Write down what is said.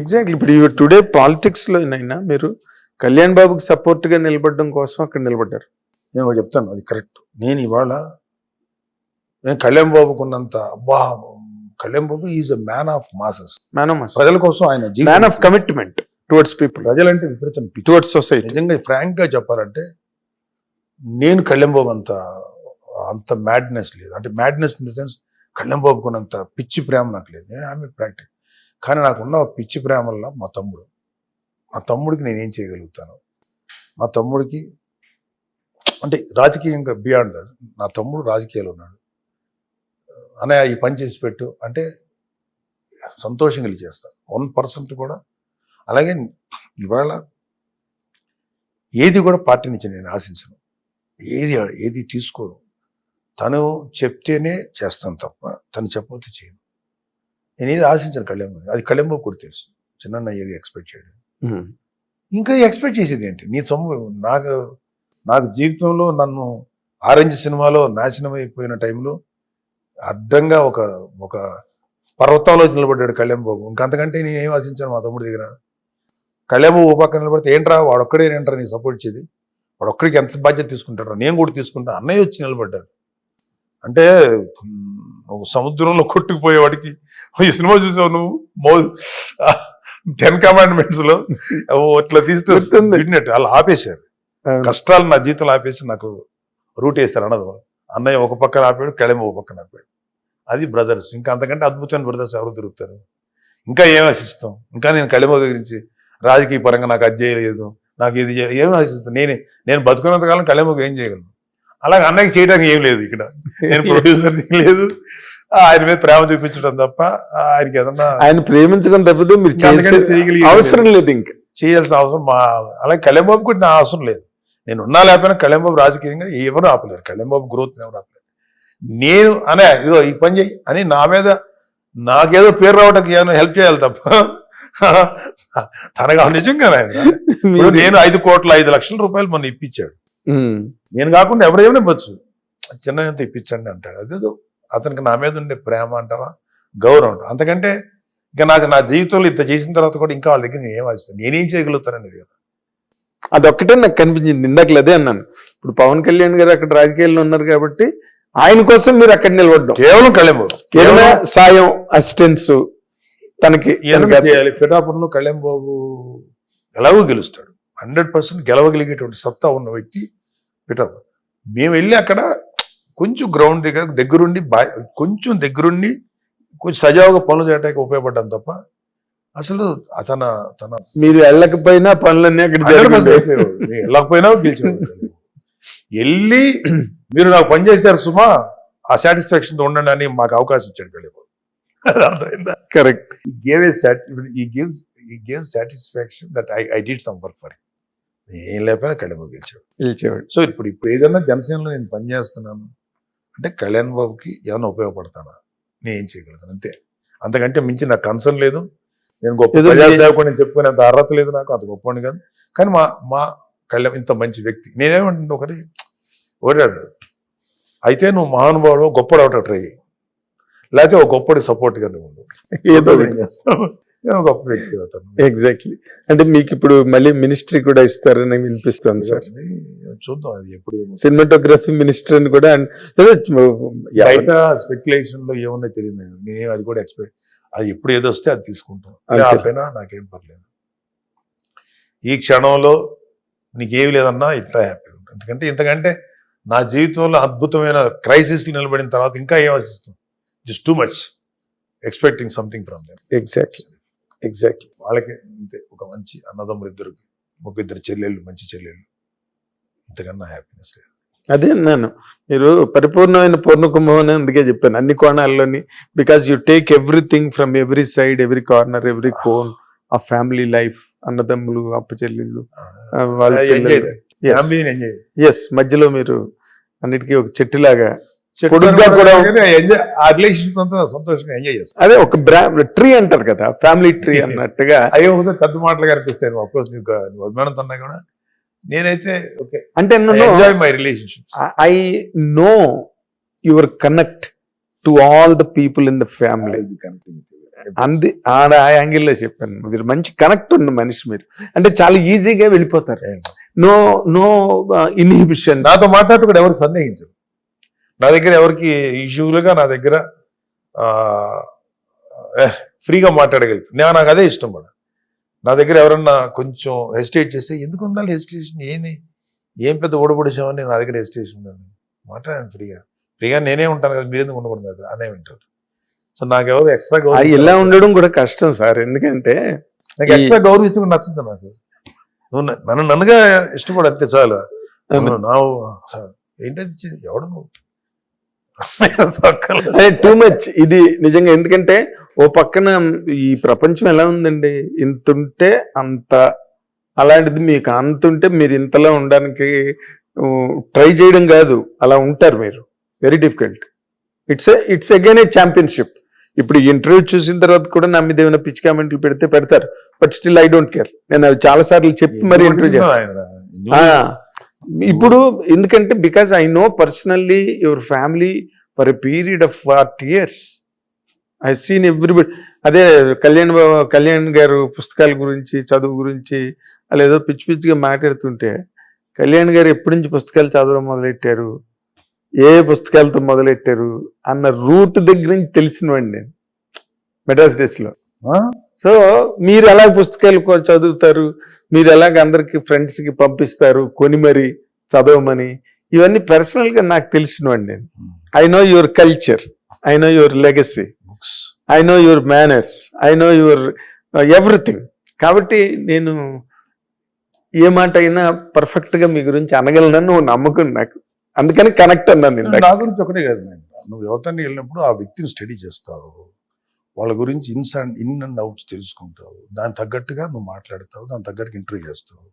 Exactly ఇప్పుడు ఇవి today పాలిటిక్స్లో అయినా మీరు కళ్యాణ్ బాబుకి సపోర్ట్గా నిలబడడం కోసం అక్కడ నిలబడ్డారు. నేను చెప్తాను అది కరెక్ట్ నేను ఇవాళ నేను కళ్యాణ్ బాబుకున్నంత అబ్బా Kalyan Babu is a man of masses man of ప్రజల కోసం ఆయన man of commitment towards people ప్రజలంటే విపరీతం టువర్డ్స్ సొసైటీ నిజంగా ఫ్రాంక్గా చెప్పాలంటే నేను కళ్యాణ్ బాబు అంత అంత మ్యాడ్నెస్ లేదు. అంటే madness in the sense Kalyan బాబుకున్నంత పిచ్చి ప్రేమ నాకు లేదు. నేను ఆమె ప్రాక్టిక్ కానీ నాకున్న ఒక పిచ్చి ప్రేమల్లో మా తమ్ముడు. మా తమ్ముడికి నేనేం చేయగలుగుతాను? మా తమ్ముడికి అంటే రాజకీయంగా బియాండ్ నా తమ్ముడు రాజకీయాలు ఉన్నాడు. అన్నయ్య ఈ పని చేసి పెట్టు అంటే సంతోషంగా చేస్తాను వన్ పర్సెంట్ కూడా. అలాగే ఇవాళ ఏది కూడా పార్టీ నుంచి నేను ఆశించను. ఏది ఏది తీసుకోను. తను చెప్తేనే చేస్తాను తప్ప తను చెప్పకపోతే చేయను. నేను ఏది ఆశించను కళ్యాణ్. అది కళ్యాణ్ బాబు కూడా తెలుసు. చిన్న ఏది ఎక్స్పెక్ట్ చేయడం ఇంకా ఎక్స్పెక్ట్ చేసేది ఏంటి? నీ సొమ్ము నాకు నాకు జీవితంలో నన్ను ఆరెంజ్ సినిమాలో నాశనం అయిపోయిన టైంలో అడ్డంగా ఒక ఒక పర్వతంలో నిలబడ్డాడు కళ్యాణ్ బాబు. ఇంకంతకంటే నేను ఏం ఆశించాను మా తమ్ముడి దగ్గర. కళ్యాణ్ బాబు పక్కన నిలబడితే ఏంట్రా వాడొక్కడే ఏంట్రా నీ సపోర్ట్ ఇచ్చేది? వాడొక్కడికి ఎంత బాధ్యత తీసుకుంటాడు నేను కూడా తీసుకుంటా. అన్నయ్య వచ్చి నిలబడ్డారు అంటే సముద్రంలో కొట్టుకుపోయేవాడికి ఈ సినిమా చూసావు నువ్వు? మో టెన్ కమాండ్మెంట్స్లో ఓ ఇట్లా తీస్తే వాళ్ళు ఆపేశారు. కష్టాలు నా జీవితంలో ఆపేసి నాకు రూట్ వేస్తారు అన్నది అన్నయ్య ఒక పక్కన ఆపాడు కళెమ ఒక పక్కన ఆపాడు. అది బ్రదర్స్. ఇంకా అంతకంటే అద్భుతమైన బ్రదర్స్ ఎవరు తిరుగుతారు ఇంకా ఏం ఆశిస్తాం? ఇంకా నేను కళెమ గురించి రాజకీయ పరంగా నాకు అది చేయలేదు. నాకు ఇది ఏం ఆశిస్తాను నేనే నేను బతుకున్నంత కాలం కళెమకు ఏం చేయగలను? అలాగే అన్నయ్యకి చేయడానికి ఏం లేదు ఇక్కడ. నేను ప్రొడ్యూసర్ లేదు. ఆయన మీద ప్రేమ చూపించడం తప్ప ఆయనకి ఏదన్నా ఆయన ప్రేమించడం తప్పితే మీరు అవసరం లేదు. ఇంకా. చేయాల్సిన అవసరం మా అలాగే కళ్యాణబాబు కూడా నా అవసరం లేదు. నేను ఉన్నా లేకపోయినా కళ్యాణబాబు రాజకీయంగా ఎవరు ఆపలేరు. కళ్యాణబాబు గ్రోత్ ఎవరు ఆపలేరు. నేను అనే ఇదో ఈ పని చేయి అని నా మీద నాకేదో పేరు రావడానికి ఏమైనా హెల్ప్ చేయాలి తప్ప తనగా నిజంగా నేను ఐదు కోట్ల ఐదు లక్షల రూపాయలు మొన్న ఇప్పించాడు. నేను కాకుండా ఎవరేమైనా ఇవ్వచ్చు? చిన్న ఎంత ఇప్పించండి అంటాడు. అదేదో అతనికి నా మీద ఉండే ప్రేమ అంటావా? గౌరవం అంతకంటే ఇంకా నాకు నా జీవితంలో ఇంత చేసిన తర్వాత కూడా ఇంకా వాళ్ళ దగ్గర నేను ఏం ఆశిస్తాను నేనేం చేయగలుగుతాననేది కదా. అదొక్కటే నాకు కనిపించింది. ఇందాక అదే అన్నాను. ఇప్పుడు పవన్ కళ్యాణ్ గారు అక్కడ రాజకీయాల్లో ఉన్నారు కాబట్టి ఆయన కోసం మీరు అక్కడ నిలబడ్డం. కేవలం కళ్యాణ్ ఏదైనా సాయం అసిస్టెన్స్ తనకి పిఠాపురంలో కళ్యాణ్ బాబు ఎలాగో గెలుస్తాడు. హండ్రెడ్ పర్సెంట్ గెలవగలిగేటువంటి సత్తా ఉన్న వ్యక్తి పిఠాపురం మేము వెళ్ళి అక్కడ కొంచెం గ్రౌండ్ దగ్గర దగ్గరుండి బా- కొంచెం దగ్గరుండి కొంచెం సజావుగా పనులు చేయడానికి ఉపయోగపడ్డాం తప్ప అసలు తన తన మీరు వెళ్ళకపోయినా పనులన్నీ అక్కడ 100% జరిగాయి అయిపోయేవాడు. నేను వెళ్ళకపోయినా గెలిచేవాడు. వెళ్ళి మీరు నాకు పని చేశారు సుమా ఆ సాటిస్ఫాక్షన్ ఉండండి అని మాకు అవకాశం ఇచ్చాడు అది అర్థమైందా? Correct he gave he gave satisfaction that I, I did some work for him. ఏం లేకపోయినా కళ్యాణ్ బాబు గెలిచాడు. పిలిచేవాడు సో ఇప్పుడు ఇప్పుడు ఏదైనా జనసేనలో నేను పనిచేస్తున్నాను అంటే కళ్యాణ్ బాబుకి ఏమైనా ఉపయోగపడతానా? నేను ఏం చేయగలుగుతాను? అంతే. అంతకంటే మించి నాకు కన్సర్న్ లేదు. నేను గొప్ప ప్రజాసేవకుడు నేను చెప్పుకునేంత అర్హత లేదు నాకు అంత గొప్పవాడిని కాదు. కానీ మా మా కళ్యాణ్ ఇంత మంచి వ్యక్తి. నేనేమంటున్నా ఒకటి ఓడాడు. అయితే నువ్వు మహానుభావుడు గొప్పడు అవట ట్రై. లేకపోతే ఒక గొప్పడి సపోర్ట్గా నువ్వు. ఏదో చేస్తావు గొప్ప వ్యక్తి అవుతాను. ఎగ్జాక్ట్లీ అంటే మీకు ఇప్పుడు మళ్ళీ మినిస్ట్రీ కూడా ఇస్తారని వినిపిస్తుంది సార్. చూద్దాం అది ఎప్పుడు. సినిమాటోగ్రఫీ మినిస్టర్ అని కూడా బయట స్పెక్యులేషన్లో ఏమున్నాయో తెలియదు నేను అది కూడా ఎక్స్పెక్ట్ అది ఎప్పుడు ఏదో వస్తే అది తీసుకుంటాం. ఆపైనా నాకేం పర్లేదు. ఈ క్షణంలో నీకేమి లేదన్నా ఇంత హ్యాపీ ఎందుకంటే ఇంతకంటే నా జీవితంలో అద్భుతమైన క్రైసిస్ నిలబడిన తర్వాత ఇంకా ఏం ఆశిస్తాం? Just too much expecting something from them exactly exactly వాళ్ళకి అంతే. ఒక మంచి అన్నదమ్ములు ఇద్దరికి ఒక ఇద్దరు చెల్లెళ్ళు మంచి చెల్లెళ్ళు. ఇంతకన్నా హ్యాపీనెస్ లేదు. అదే అన్నాను. మీరు పరిపూర్ణమైన పూర్ణ కుంభం అని అందుకే చెప్పాను. అన్ని కోణాల్లోని because you take everything from every side every corner every cone ఆ ఫ్యామిలీ లైఫ్ అన్నదమ్ములు అప్ప చెల్లెళ్ళు ఆ, వాళ్ళ ఎస్ మధ్యలో మీరు అన్నిటికీ ఒక చెట్టులాగా పొడుగ్గా కూడా- ఆ రిలేషన్షిప్ అంతా సంతోషంగా ఎంజాయ్ చేస్తాను అదే ఒక ట్రీ అంటారు కదా ఫ్యామిలీ ట్రీ అన్నట్టుగా. అయ్యో పెద్ద మాటలుగా అనిపిస్తాయి అఫ్కోర్స్ నీకు నువ్వు అభిమానంతో అన్నా కూడా నేనైతే ఓకే అంటే enjoy my relationship I know your connect to all the people in the family అంది ఆడ ఆ యాంగిల్లో చెప్పాను. మీరు మంచి కనెక్ట్ ఉన్న మనిషి మీరు. అంటే చాలా ఈజీగా వెళ్ళిపోతారు. నో నో ఇన్హిబిషన్ నాతో మాట్లాడుతూ కూడా ఎవరు సందేహించరు. నా దగ్గర ఎవరికి యూజువల్గా నా దగ్గర ఫ్రీగా మాట్లాడగలుగుతాను నేను నాకు అదే ఇష్టం కూడా నా దగ్గర ఎవరన్నా కొంచెం హెసిటేట్ చేస్తే ఎందుకు ఉండాలి హెసిటేషన్? ఏంది? ఏం పెద్ద ఓడబడిసామని నా దగ్గర హెసిటేషన్ ఉండాలి మాట్లాడాను ఫ్రీగా. ఫ్రీగా నేనే ఉంటాను కదా మీరు ఎందుకు ఉండకూడదు దగ్గర? అనే వింటారు సో నాకు ఎవరు ఎక్స్ట్రా ఇలా ఉండడం కూడా కష్టం సార్. ఎందుకంటే నాకు ఎక్స్ట్రా గౌరవిస్తూ కూడా నచ్చుతుంది నాకు? నువ్వు నన్ను నన్నుగా ఇష్టపడు అంతే చాలు. నా ఏంటది? ఇచ్చేది? ఎవడు నువ్వు. టూ మచ్ ఇది నిజంగా ఎందుకంటే ఓ పక్కన ఈ ప్రపంచం ఎలా ఉందండి? ఇంత ఉంటే అంత అలాంటిది మీకు అంత ఉంటే మీరు ఇంతలా ఉండడానికి ట్రై చేయడం కాదు. అలా ఉంటారు మీరు. Very difficult it's it's again a championship ఇప్పుడు ఇంటర్వ్యూ చూసిన తర్వాత కూడా నా మీద ఏమైనా పిచ్చి కామెంట్లు పెడితే పెడతారు. But still I don't care నేను అవి చాలా సార్లు చెప్పి మరి ఇంటర్వ్యూ చేస్తాను ఇప్పుడు ఎందుకంటే because I know personally your family for a period of forty years I seen everybody అదే కళ్యాణ్ కళ్యాణ్ గారు పుస్తకాల గురించి చదువు గురించి లేదో ఏదో పిచ్చి పిచ్చిగా మాట్లాడుతుంటే కళ్యాణ్ గారు ఎప్పటి నుంచి పుస్తకాలు చదవడం మొదలెట్టారు? ఏ పుస్తకాలతో మొదలెట్టారు? అన్న రూట్ దగ్గర నుంచి తెలిసినవాడిని నేను. మెడ్రాస్ డేస్లో. సో మీరు ఎలా పుస్తకాలు చదువుతారు? మీరు ఎలాగ అందరికి ఫ్రెండ్స్కి పంపిస్తారు? కొని మరి చదవమని? ఇవన్నీ పర్సనల్గా నాకు తెలిసినవండి నేను. I know your culture I know your legacy. I know your manners I know your everything కాబట్టి నేను ఏ మాట అయినా పర్ఫెక్ట్గా మీ గురించి అనగలనని నువ్వు నమ్మకం నాకు. అందుకని కనెక్ట్ అన్నాను. నా గురించి ఒకటే కాదు నువ్వు ఎవరితో వెళ్ళినప్పుడు ఆ వ్యక్తిని స్టడీ చేస్తావు. వాళ్ళ గురించి ఇన్స్ అండ్ ఇన్ అండ్ అవుట్స్ తెలుసుకుంటావు. దాని తగ్గట్టుగా నువ్వు మాట్లాడతావు దాని తగ్గట్టుగా ఇంటర్వ్యూ చేస్తావు.